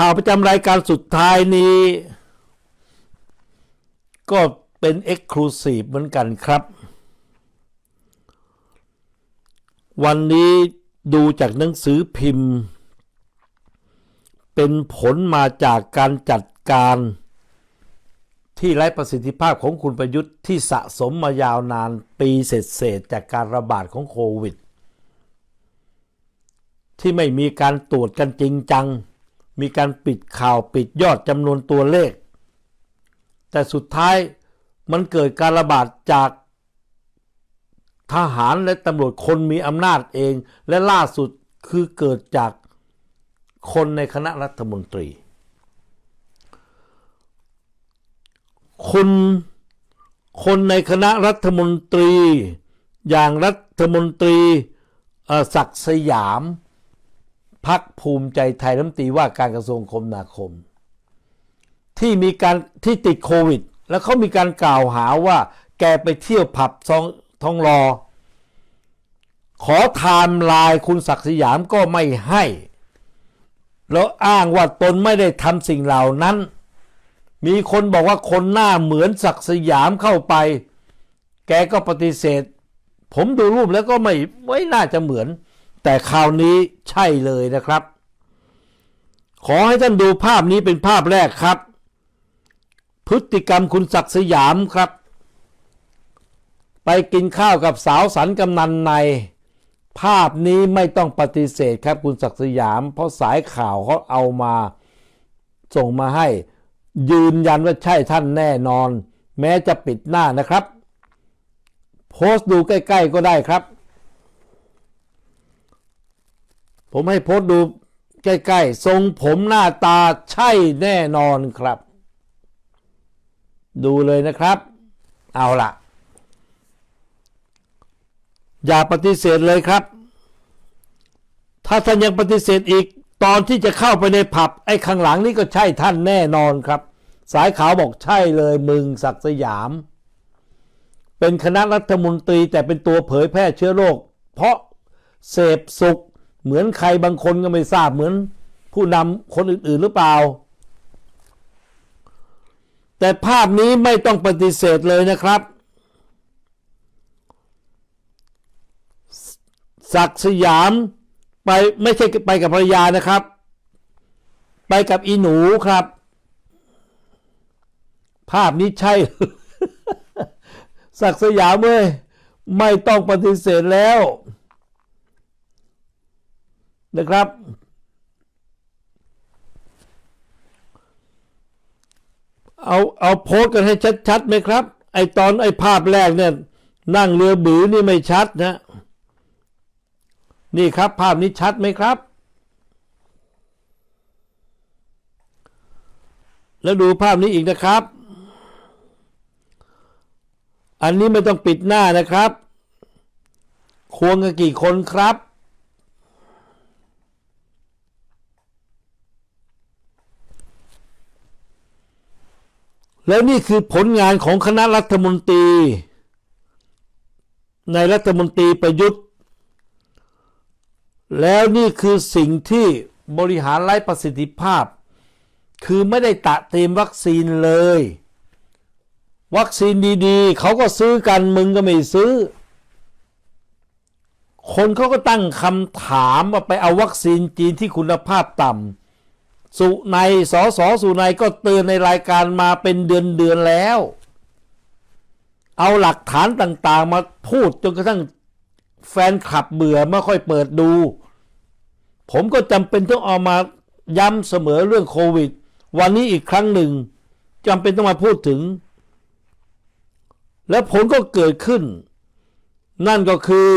ข่าวประจำรายการสุดท้ายนี้ ก็เป็น Exclusive เหมือนกันครับ วันนี้ดูจากหนังสือพิมพ์ เป็นผลมาจากการจัดการที่ไร้ประสิทธิภาพของคุณประยุทธ์ที่สะสมมายาวนานปีเศษๆจากการระบาดของโควิด ที่ไม่มีการตรวจกันจริงจัง มีการปิดข่าวปิดยอดจำนวนตัวเลข แต่สุดท้ายมันเกิดการระบาดจากทหารและตำรวจคนมีอำนาจเอง และล่าสุดคือเกิดจากคนในคณะรัฐมนตรี คนคนในคณะรัฐมนตรี อย่างรัฐมนตรีศักดิ์สยาม พักภูมิใจไทยรัฐมนตรีว่าการกระทรวงคมนาคม ที่มีการที่ติดโควิด แล้วเขามีการกล่าวหาว่า แกไปเที่ยวผับซองทองรอ ขอไทม์ไลน์คุณศักดิ์สยามก็ไม่ให้ แล้วอ้างว่าตนไม่ได้ทำสิ่งเหล่านั้น มีคนบอกว่าคนหน้าเหมือนศักดิ์สยามเข้าไป แกก็ปฏิเสธ ผมดูรูปแล้วก็ไม่ไม่น่าจะเหมือน แต่คราวนี้ใช่เลยนะครับ ขอให้ท่านดูภาพนี้เป็นภาพแรกครับ พฤติกรรมคุณศักดิ์สยามครับ ไปกินข้าวกับสาวสันกำนันใน ภาพนี้ไม่ต้องปฏิเสธครับคุณศักดิ์สยาม เพราะสายข่าวเขาเอามาส่งมาให้ ยืนยันว่าใช่ท่านแน่นอน แม้จะปิดหน้านะครับ โพสต์ดูใกล้ ๆ ก็ได้ครับ ผมให้โพสดูใกล้ๆ ทรงผมหน้าตาใช่แน่นอนครับ ดูเลยนะครับ เอาล่ะ อย่าปฏิเสธเลยครับ ถ้าท่านยังปฏิเสธอีก ตอนที่จะเข้าไปในผับ ไอ้ข้างหลังนี่ก็ใช่ท่านแน่นอนครับ สายขาวบอกใช่เลยมึงศักสยาม เป็นคณะรัฐมนตรีแต่เป็นตัวเผยแพร่เชื้อโรคเพราะเสพสุข เหมือนใครบางคนก็ไม่ทราบเหมือนผู้นำคนอื่น ๆ หรือเปล่า แต่ภาพนี้ไม่ต้องปฏิเสธเลยนะครับ ศักสยามไปไม่ใช่ไปกับภรรยานะครับ ไปกับอีหนูครับ ภาพนี้ใช่ ศักสยามเอ้ยไม่ต้องปฏิเสธแล้ว นะครับ เอาเอาโพสกันให้ชัดๆไหมครับ ไอตอนไอภาพแรกเนี่ย นั่งเรือบือนี่ไม่ชัดนะ นี่ครับ ภาพนี้ชัดไหมครับ แล้วดูภาพนี้อีกนะครับ อันนี้ไม่ต้องปิดหน้านะครับ ควงกันกี่คนครับ แล้วนี่คือผลงานของคณะรัฐมนตรี ในรัฐมนตรีประยุทธ์ แล้วนี่คือสิ่งที่บริหารไร้ประสิทธิภาพ คือไม่ได้ตะเตรียมวัคซีนเลย วัคซีนดีๆ เขาก็ซื้อกันมึงก็ไม่ซื้อ คนเขาก็ตั้งคำถามว่าไปเอาวัคซีนจีนที่คุณภาพต่ำ สุในยสอสอสุในยก็เตือนในรายการมาเป็นเดือนเดือนแล้ว เอาหลักฐานต่างๆ มาพูดจนกระทั่งแฟนคลับเบื่อไม่ค่อยเปิดดู ผมก็จำเป็นต้องเอามาย้ำเสมอเรื่องโควิด วันนี้อีกครั้งหนึ่งจำเป็นต้องมาพูดถึง และผลก็เกิดขึ้น นั่นก็คือ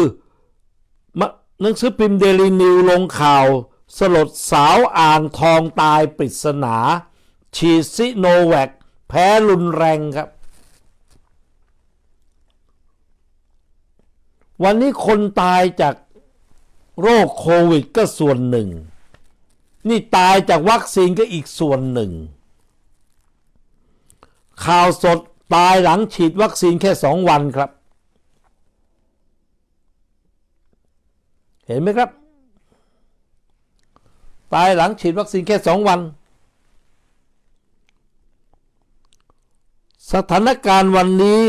หนังสือพิมพ์เดลีนิวลงข่าว สลดสาวอ่างทองตายปริศนา ฉีดซิโนแวคแพ้รุนแรงครับ วันนี้คนตายจากโรคโควิดก็ส่วนหนึ่ง นี่ตายจากวัคซีนก็อีกส่วนหนึ่ง ข่าวสดตายหลังฉีดวัคซีนแค่สองวันครับ เห็นไหมครับ ตายหลังฉีดวัคซีนแค่สองวัน สถานการณ์วันนี้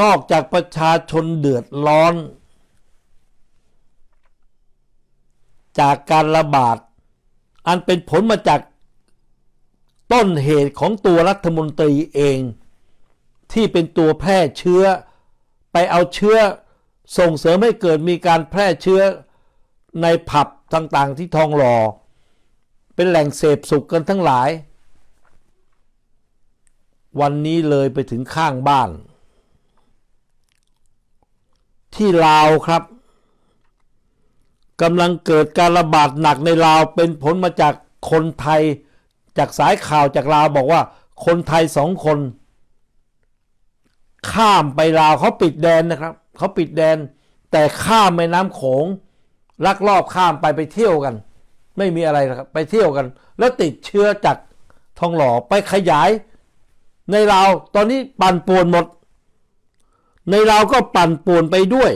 นอกจากประชาชนเดือดร้อน จากการระบาด อันเป็นผลมาจากต้นเหตุของตัวรัฐมนตรีเอง ที่เป็นตัวแพร่เชื้อ ไปเอาเชื้อส่งเสริมให้เกิดมีการแพร่เชื้อ ในผับต่างๆที่ทองหล่อ เป็นแหล่งเสพสุขกันทั้งหลาย วันนี้เลยไปถึงข้างบ้าน ที่ลาวครับกำลังเกิดการระบาดหนักในลาวเป็นผลมาจากคนไทย จากสายข่าวจากลาวบอกว่า คนไทยสองคน ข้ามไปลาวเขาปิดแดนนะครับเขาปิดแดน แต่ข้ามแม่น้ำโขง ลักลอบข้ามไปไปเที่ยวกัน ไม่มีอะไรนะครับ ไปเที่ยวกัน แล้วติดเชื้อจากทองหล่อไปขยายในลาวตอนนี้ปั่นป่วนหมด ในลาวก็ปั่นป่วนไปด้วย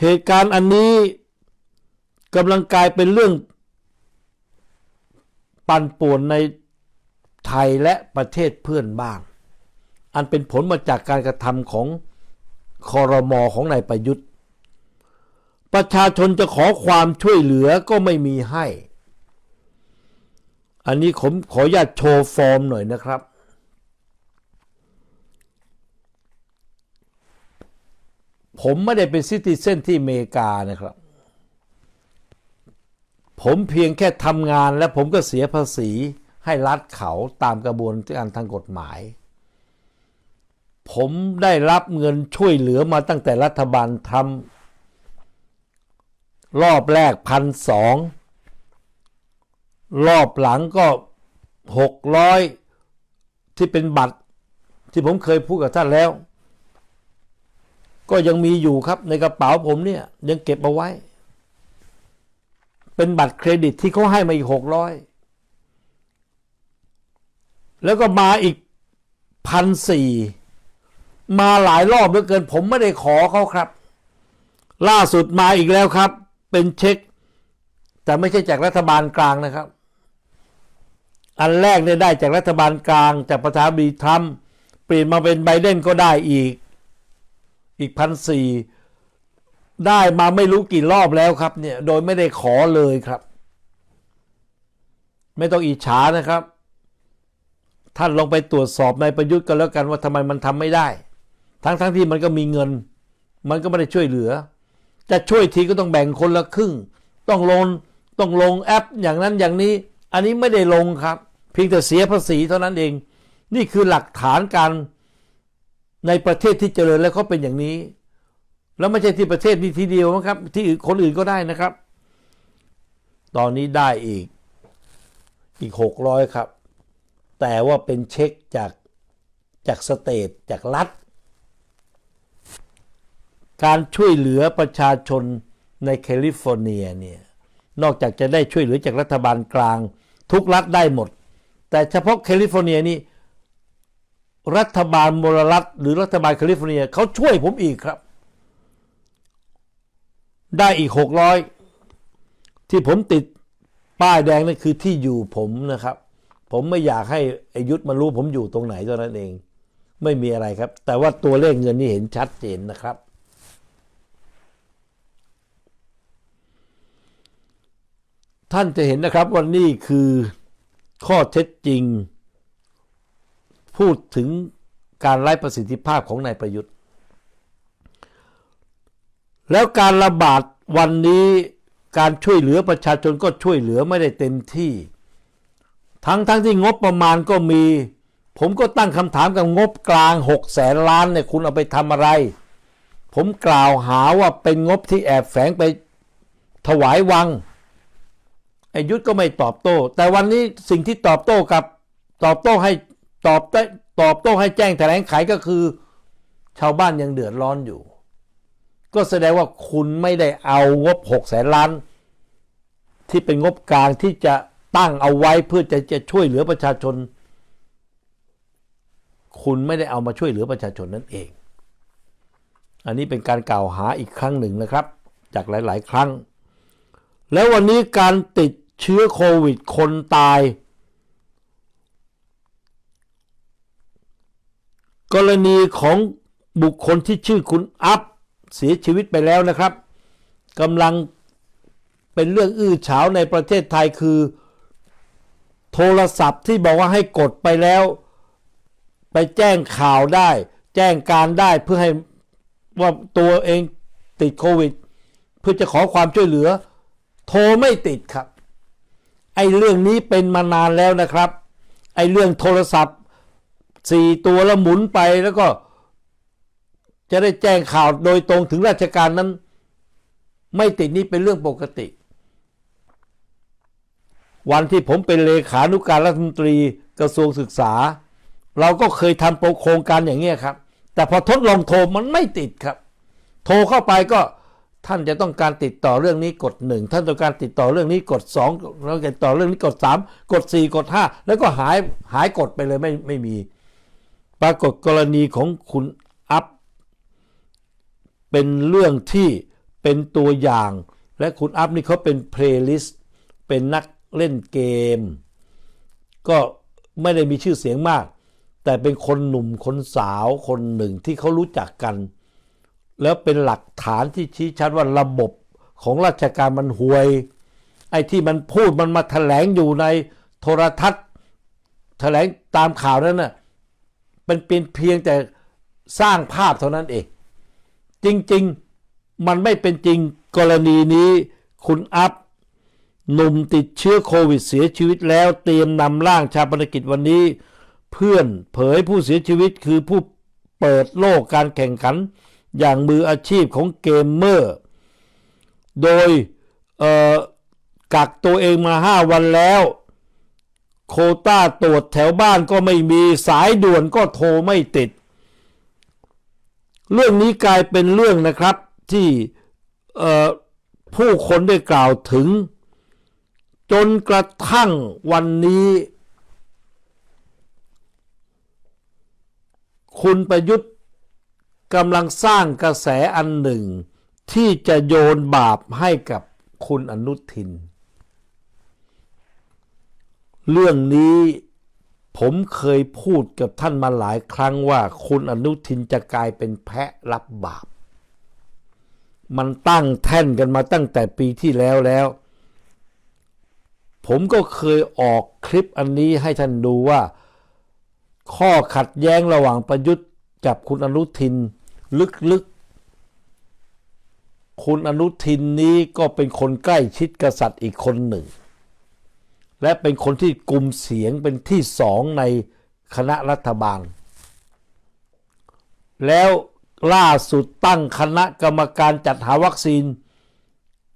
เหตุการณ์อันนี้กำลังกลายเป็นเรื่อง ปั่นป่วนในไทยและประเทศเพื่อนบ้าง อันเป็นผลมาจากการกระทำของคอรมอของนายประยุทธ์ ประชาชนจะขอความช่วยเหลือก็ไม่มีให้ อันนี้ผมขออนุญาตโชว์ฟอร์มหน่อยนะครับ ผมไม่ได้เป็นซิติเซนที่อเมริกานะครับ ผมเพียงแค่ทำงานและผมก็เสียภาษีให้รัฐเขาตามกระบวนการทางกฎหมาย ผมได้รับเงินช่วยเหลือมาตั้งแต่รัฐบาลทำรอบแรกพันสองรอบหลังก็หกร้อยที่เป็นบัตรที่ผมเคยพูดกับท่านแล้ว ก็ยังมีอยู่ครับในกระเป๋าผมเนี่ยยังเก็บเอาไว้ เป็นบัตรเครดิตที่เขาให้มาอีกหกร้อยแล้วก็มาอีกพันสี่ มาหลายรอบเหลือเกิน ผมไม่ได้ขอเขาครับ ล่าสุดมาอีกแล้วครับ เป็นเช็ค แต่ไม่ใช่จากรัฐบาลกลางนะครับ อันแรกเนี่ยได้จากรัฐบาลกลางจากประธานาธิบดีทรัมป์เปลี่ยนมาเป็นไบเดนก็ได้อีก อีกพันสี่ได้มาไม่รู้กี่รอบแล้วครับ เนี่ย โดยไม่ได้ขอเลยครับ ไม่ต้องอิจฉานะครับ ท่านลองไปตรวจสอบในประยุทธ์กันแล้วกันว่าทำไมมันทำไม่ได้ ทั้งทั้งที่มันก็มีเงิน มันก็ไม่ได้ช่วยเหลือ จะช่วยทีก็ต้องแบ่งคนละครึ่ง ต้องลงต้องลงแอปอย่างนั้นอย่างนี้ อันนี้ไม่ได้ลงครับ เพียงแต่เสียภาษีเท่านั้นเอง นี่คือหลักฐานการในประเทศที่เจริญแล้วเขาเป็นอย่างนี้ แล้วไม่ใช่ที่ประเทศนี้ทีเดียวนะครับ ที่คนอื่นก็ได้นะครับ ตอนนี้ได้อีกอีกหกร้อยครับ แต่ว่าเป็นเช็คจากจากสเตทจากรัฐ การช่วยเหลือประชาชนในแคลิฟอร์เนียเนี่ยนอกจากจะได้ช่วยเหลือจากรัฐบาลกลาง ทุกรัฐได้หมด แต่เฉพาะแคลิฟอร์เนียนี่รัฐบาลมลรัฐหรือรัฐบาลแคลิฟอร์เนียเขาช่วยผมอีกครับ ได้อีกหกร้อยที่ผมติดป้ายแดงนั่นคือที่อยู่ผมนะครับ ผมไม่อยากให้อายุทธมารู้ผมอยู่ตรงไหนเท่านั้นเอง ไม่มีอะไรครับ แต่ว่าตัวเลขเงินนี่เห็นชัดเจนนะครับ ท่านจะเห็นนะครับว่านี่คือข้อเท็จจริง พูดถึงการไร้ประสิทธิภาพของนายประยุทธ์ แล้วการระบาดวันนี้การช่วยเหลือประชาชนก็ช่วยเหลือไม่ได้เต็มที่ ทั้งทั้งที่งบประมาณก็มี ผมก็ตั้งคำถามกับงบกลาง6แสนล้านเนี่ยคุณเอาไปทำอะไร ผมกล่าวหาว่าเป็นงบที่แอบแฝงไปถวายวัง ไอ้ยุทธก็ไม่ตอบโต้ แต่วันนี้สิ่งที่ตอบโต้กับตอบโต้ให้ตอบตอบโต้ให้แจ้งแถลงไขก็คือ ชาวบ้านยังเดือดร้อนอยู่ ก็แสดงว่าคุณไม่ได้เอางบ6แสนล้าน ที่เป็นงบกลางที่จะตั้งเอาไว้เพื่อจะจะช่วยเหลือประชาชน คุณไม่ได้เอามาช่วยเหลือประชาชนนั่นเอง อันนี้เป็นการกล่าวหาอีกครั้งหนึ่งนะครับ จากหลาย ๆ ครั้ง แล้ววันนี้การติด เชื้อโควิดคนตาย กรณีของบุคคลที่ชื่อคุณอัพเสียชีวิตไปแล้วนะครับกำลังเป็นเรื่องอื้อฉาวในประเทศไทยคือ โทรศัพท์ที่บอกว่าให้กดไปแล้ว ไปแจ้งข่าวได้ แจ้งการได้เพื่อให้ว่าตัวเองติดโควิด เพื่อจะขอความช่วยเหลือ โทรไม่ติดครับ ไอ้เรื่องนี้เป็นมานานแล้วนะครับ ไอ้เรื่องโทรศัพท์สี่ตัวแล้วหมุนไปแล้วก็ จะได้แจ้งข่าวโดยตรงถึงราชการนั้น ไม่ติดนี่เป็นเรื่องปกติ วันที่ผมเป็นเลขานุการรัฐมนตรีกระทรวงศึกษา เราก็เคยทำโครงการอย่างเงี้ยครับ แต่พอทดลองโทรมันไม่ติดครับ โทรเข้าไปก็ ท่านจะต้องการติดต่อเรื่องนี้กดหนึ่งท่านต้องการติดต่อเรื่องนี้กดสองแล้วติดต่อเรื่องนี้กดสามกดสี่กดห้าแล้วก็หายหายกดไปเลยไม่ไม่มี ปรากฏกรณีของคุณอัพเป็นเรื่องที่เป็นตัวอย่าง และคุณอัพนี่เขาเป็นเพลย์ลิสต์เป็นนักเล่นเกม ก็ไม่ได้มีชื่อเสียงมาก แต่เป็นคนหนุ่มคนสาวคนหนึ่งที่เขารู้จักกัน แล้วเป็นหลักฐานที่ชี้ชัดว่าระบบของราชการมันห่วย ไอ้ที่มันพูดมันมาแถลงอยู่ในโทรทัศน์แถลงตามข่าวนั้นน่ะเป็นเป็นเพียงแต่สร้างภาพเท่านั้นเอง จริงๆมันไม่เป็นจริงกรณีนี้คุณอัพหนุ่มติดเชื้อโควิดเสียชีวิตแล้วเตรียมนำร่างชาปนกิจวันนี้ เพื่อนเผยผู้เสียชีวิตคือผู้เปิดโลกการแข่งขัน อย่างมืออาชีพของเกมเมอร์ โดยกักตัวเองมา 5 วันแล้ว โคต้าตรวจแถวบ้านก็ไม่มีสายด่วนก็โทรไม่ติด เรื่องนี้กลายเป็นเรื่องนะครับที่ผู้คนได้กล่าวถึง จนกระทั่งวันนี้ คุณประยุทธ์ กำลังสร้างกระแสอันหนึ่ง ที่จะโยนบาปให้กับคุณอนุทิน เรื่องนี้ผมเคยพูดกับท่านมาหลายครั้งว่าคุณอนุทินจะกลายเป็นแพะรับบาป มันตั้งแท่นกันมาตั้งแต่ปีที่แล้วแล้ว ผมก็เคยออกคลิปอันนี้ให้ท่านดูว่า ข้อขัดแย้งระหว่างประยุทธ์กับคุณอนุทิน ลึกๆ คุณอนุทินนี้ก็เป็นคนใกล้ชิดกษัตริย์อีกคนหนึ่ง และเป็นคนที่กลุ่มเสียงเป็นที่สองในคณะรัฐบาล แล้วล่าสุดตั้งคณะกรรมการจัดหาวัคซีน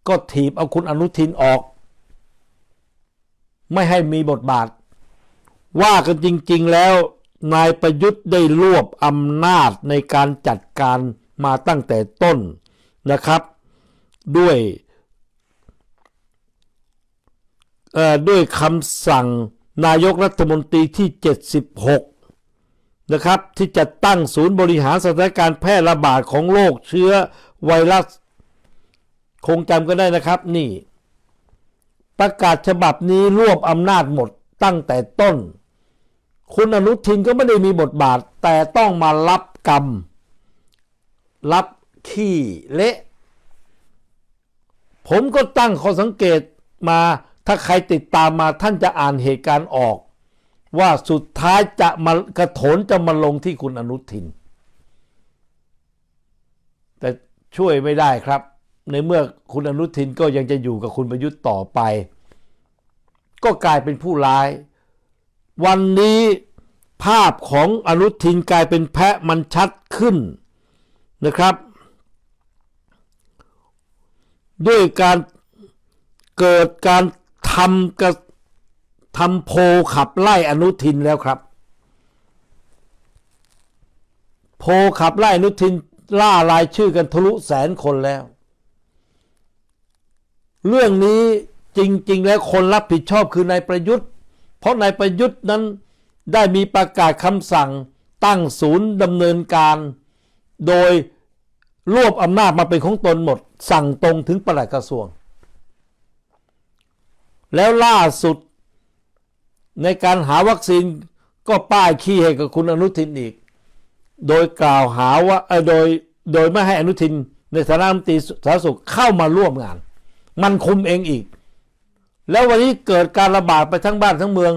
ก็ถีบเอาคุณอนุทินออก ไม่ให้มีบทบาท ว่ากันจริง ๆ แล้ว นายประยุทธ์ได้รวบอำนาจในการจัดการมาตั้งแต่ต้นนะครับ ด้วยด้วยคำสั่งนายกรัฐมนตรีที่ 76 นะครับ ที่จะตั้งศูนย์บริหารสถานการณ์แพร่ระบาดของโรคเชื้อไวรัส คงจำกันได้นะครับนี่ ประกาศฉบับนี้รวบอำนาจหมดตั้งแต่ต้น คุณอนุทินก็ไม่ได้มีบทบาท แต่ต้องมารับกรรม รับขี้เละ ผมก็ตั้งข้อสังเกตมาถ้าใครติดตามมาท่านจะอ่านเหตุการณ์ออก ว่าสุดท้ายจะมากระโถนจะมาลงที่คุณอนุทิน แต่ช่วยไม่ได้ครับ ในเมื่อคุณอนุทินก็ยังจะอยู่กับคุณประยุทธ์ต่อไป ก็กลายเป็นผู้ร้าย วันนี้ภาพของอนุทินกลายเป็นแพะมันชัดขึ้นนะครับ ด้วยการเกิดการทำกระทำโพขับไล่อนุทินแล้วครับ โพขับไล่อนุทินล่ารายชื่อกันทะลุแสนคนแล้ว เรื่องนี้จริง ๆ แล้วคนรับผิดชอบคือนายประยุทธ์ เพราะนายประยุทธ์นั้นได้มีประกาศคำสั่งตั้งศูนย์ดำเนินการ โดยรวบอำนาจมาเป็นของตนหมด สั่งตรงถึงปลัดกระทรวง แล้วล่าสุดในการหาวัคซีนก็ป้ายขี้ให้กับคุณอนุทินอีก โดยกล่าวหาว่าโดยโดยไม่ให้อนุทินในฐานะรัฐมนตรีสาธารณสุขเข้ามาร่วมงาน มันคุมเองอีก แล้ววันนี้เกิดการระบาดไปทั้งบ้านทั้งเมือง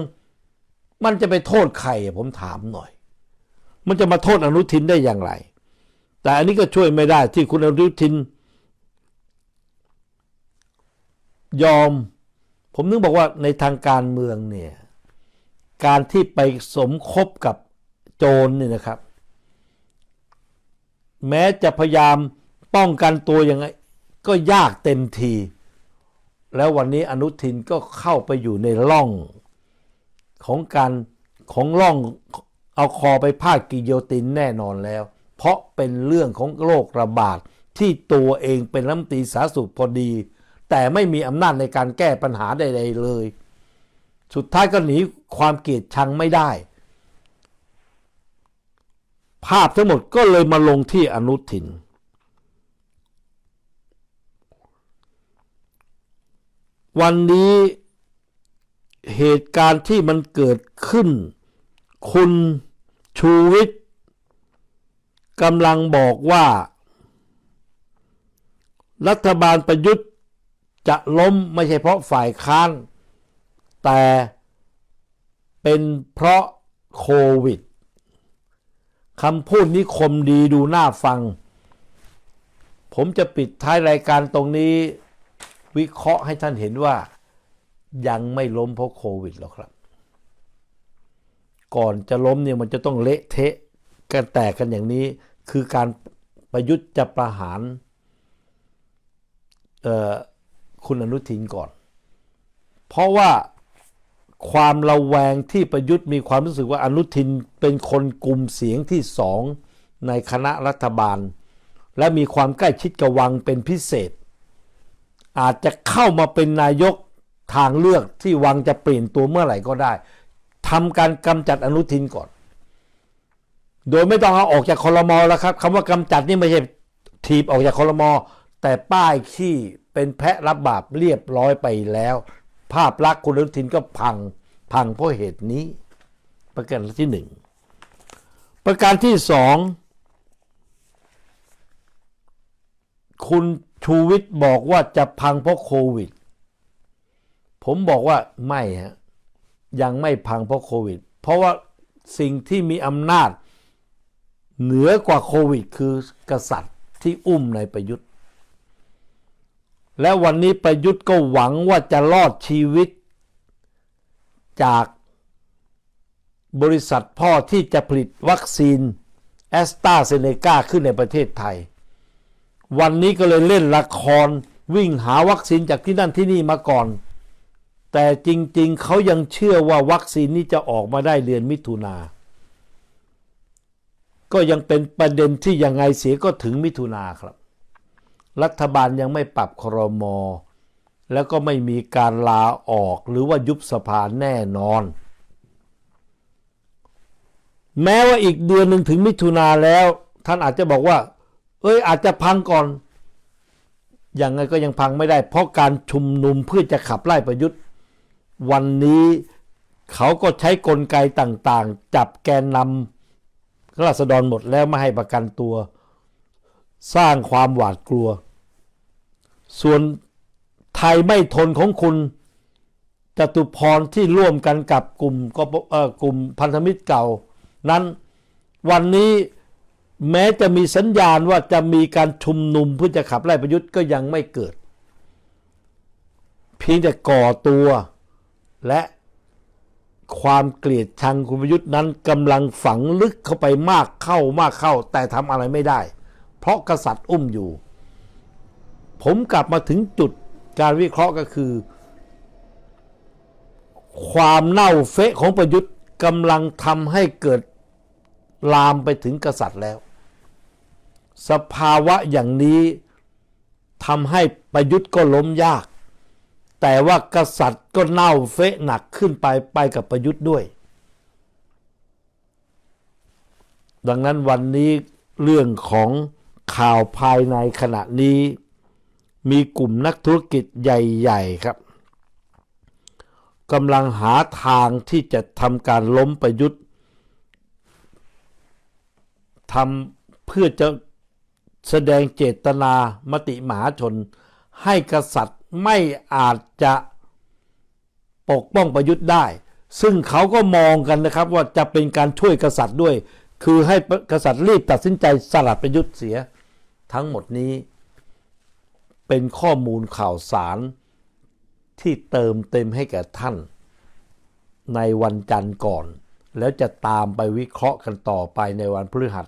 มันจะไปโทษใครผมถามหน่อย มันจะมาโทษอนุทินได้อย่างไร แต่อันนี้ก็ช่วยไม่ได้ที่คุณอนุทิน ยอม ผมนึกบอกว่าในทางการเมืองเนี่ยการที่ไปสมคบกับโจรเนี่ยนะครับ แม้จะพยายามป้องกันตัวยังไง ก็ยากเต็มที แล้ววันนี้อนุทินก็เข้าไปอยู่ในร่องของการของร่องเอาคอไปพาดกิโยตินแน่นอนแล้ว เพราะเป็นเรื่องของโรคระบาดที่ตัวเองเป็นรัฐมนตรีสาธารณสุขพอดี แต่ไม่มีอำนาจในการแก้ปัญหาใดๆเลย สุดท้ายก็หนีความเกลียดชังไม่ได้ ภาพทั้งหมดก็เลยมาลงที่อนุทิน วันนี้เหตุการณ์ที่มันเกิดขึ้น คุณชูวิทย์กำลังบอกว่า รัฐบาลประยุทธ์จะล้มไม่ใช่เพราะฝ่ายค้าน แต่เป็นเพราะโควิดคำพูดนี้คมดีดูน่าฟัง ผมจะปิดท้ายรายการตรงนี้ วิเคราะห์ให้ท่านเห็นว่ายังไม่ล้มเพราะโควิดหรอกครับ ก่อนจะล้มเนี่ยมันจะต้องเละเทะกันแตกกันอย่างนี้ คือการประยุทธ์จะประหารคุณอนุทินก่อน เพราะว่าความระแวงที่ประยุทธ์มีความรู้สึกว่าอนุทินเป็นคนกลุ่มเสียงที่สองในคณะรัฐบาล และมีความใกล้ชิดกับวังเป็นพิเศษ อาจจะเข้ามาเป็นนายกทางเลือกที่วังจะเปลี่ยนตัวเมื่อไหร่ก็ได้ทำการกำจัดอนุทินก่อน โดยไม่ต้องเอาออกจากคอรมอแล้วครับคำว่ากำจัดนี่ไม่ใช่ถีบออกจากคอรมอแต่ป้ายที่เป็นแพะรับบาปเรียบร้อยไปแล้ว ภาพลักษณ์คุณอนุทินก็พังพังเพราะเหตุนี้ ประการที่หนึ่งประการที่สองคุณ ชูวิทย์บอกว่าจะพังเพราะโควิด ผมบอกว่าไม่ฮะยังไม่พังเพราะโควิด เพราะว่าสิ่งที่มีอำนาจ เหนือกว่าโควิด คือกษัตริย์ที่อุ้มในประยุทธ์ และวันนี้ประยุทธ์ก็หวังว่าจะรอดชีวิต จากบริษัทพ่อที่จะผลิตวัคซีนแอสตราเซเนกาขึ้นในประเทศไทย วันนี้ก็เลยเล่นละครวิ่งหาวัคซีนจากที่นั่นที่นี่มาก่อน แต่จริงๆ เขายังเชื่อว่าวัคซีนนี้จะออกมาได้เดือนมิถุนา ก็ยังเป็นประเด็นที่ยังไงเสียก็ถึงมิถุนาครับ รัฐบาลยังไม่ปรับครม แล้วก็ไม่มีการลาออกหรือว่ายุบสภาแน่นอน แม้ว่าอีกเดือนหนึ่งถึงมิถุนาแล้ว ท่านอาจจะบอกว่า เอ้ยอาจจะพังก่อนยังไงก็ยังพังไม่ได้ เพราะการชุมนุมเพื่อจะขับไล่ประยุทธ์ วันนี้เขาก็ใช้กลไกต่างๆ จับแกนนำราษฎรหมดแล้วไม่ให้ประกันตัว สร้างความหวาดกลัว ส่วนไทยไม่ทนของคุณจตุพรที่ร่วมกันกับกลุ่มก็กลุ่มพันธมิตรเก่า นั้นวันนี้ แม้จะมีสัญญาณว่าจะมีการชุมนุมเพื่อจะขับไล่ประยุทธ์ก็ยังไม่เกิด เพียงแต่ก่อตัวและความเกลียดชังคุณประยุทธ์นั้นกำลังฝังลึกเข้าไปมากเข้ามากเข้า แต่ทำอะไรไม่ได้ เพราะกษัตริย์อุ้มอยู่ ผมกลับมาถึงจุดการวิเคราะห์ก็คือ ความเน่าเฟะของประยุทธ์กำลังทำให้เกิดลามไปถึงกษัตริย์แล้ว สภาวะอย่างนี้ทำให้ประยุทธ์ก็ล้มยาก แต่ว่ากษัตริย์ก็เน่าเฟะหนักขึ้นไปไปกับประยุทธ์ด้วย ดังนั้นวันนี้เรื่องของข่าวภายในขณะนี้ มีกลุ่มนักธุรกิจใหญ่ ๆ ครับกำลังหาทางที่จะทำการล้มประยุทธ์ทำเพื่อจะ แสดงเจตนามติมหาชน ให้กษัตริย์ไม่อาจจะปกป้องประยุทธ์ได้ ซึ่งเขาก็มองกันนะครับว่าจะเป็นการช่วยกษัตริย์ด้วย คือให้กษัตริย์รีบตัดสินใจสลัดประยุทธ์เสีย ทั้งหมดนี้ เป็นข้อมูลข่าวสารที่เติมเต็มให้แก่ท่าน ในวันจันทร์ก่อน แล้วจะตามไปวิเคราะห์กันต่อไปในวันพฤหัส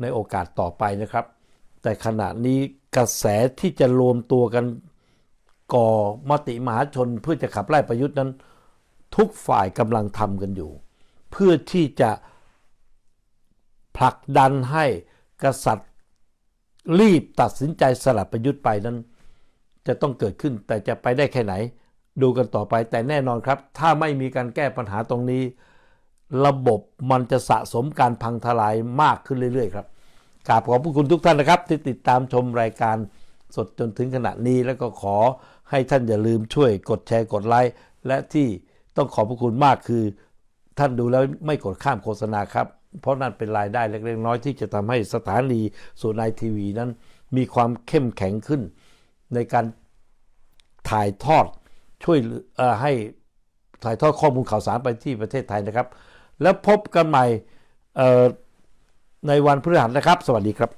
ในโอกาสต่อไปนะครับ แต่ขณะนี้กระแสที่จะรวมตัวกันก่อมติมหาชนเพื่อจะขับไล่ประยุทธ์นั้น ทุกฝ่ายกำลังทำกันอยู่ เพื่อที่จะผลักดันให้กษัตริย์รีบตัดสินใจสลัดประยุทธ์ไปนั้น จะต้องเกิดขึ้นแต่จะไปได้แค่ไหน ดูกันต่อไปแต่แน่นอนครับ ถ้าไม่มีการแก้ปัญหาตรงนี้ ระบบมันจะสะสมการพังทลายมากขึ้นเรื่อย ๆ ครับ กราบขอบพระคุณทุกท่านนะครับ ที่ติดตามชมรายการสดจนถึงขณะนี้แล้วก็ขอให้ท่านอย่าลืมช่วยกดแชร์กดไลค์และที่ต้องขอบพระคุณมากคือ ท่านดูแล้วไม่กดข้ามโฆษณาครับ เพราะนั่นเป็นรายได้เล็กๆน้อยที่จะทำให้สถานีส่วนายทีวีนั้น มีความเข้มแข็งขึ้น ในการถ่ายทอดช่วยให้ถ่ายทอดข้อมูลข่าวสารไปที่ประเทศไทยนะครับ แล้วพบกันใหม่ ในวันพฤหัสนะครับ สวัสดีครับ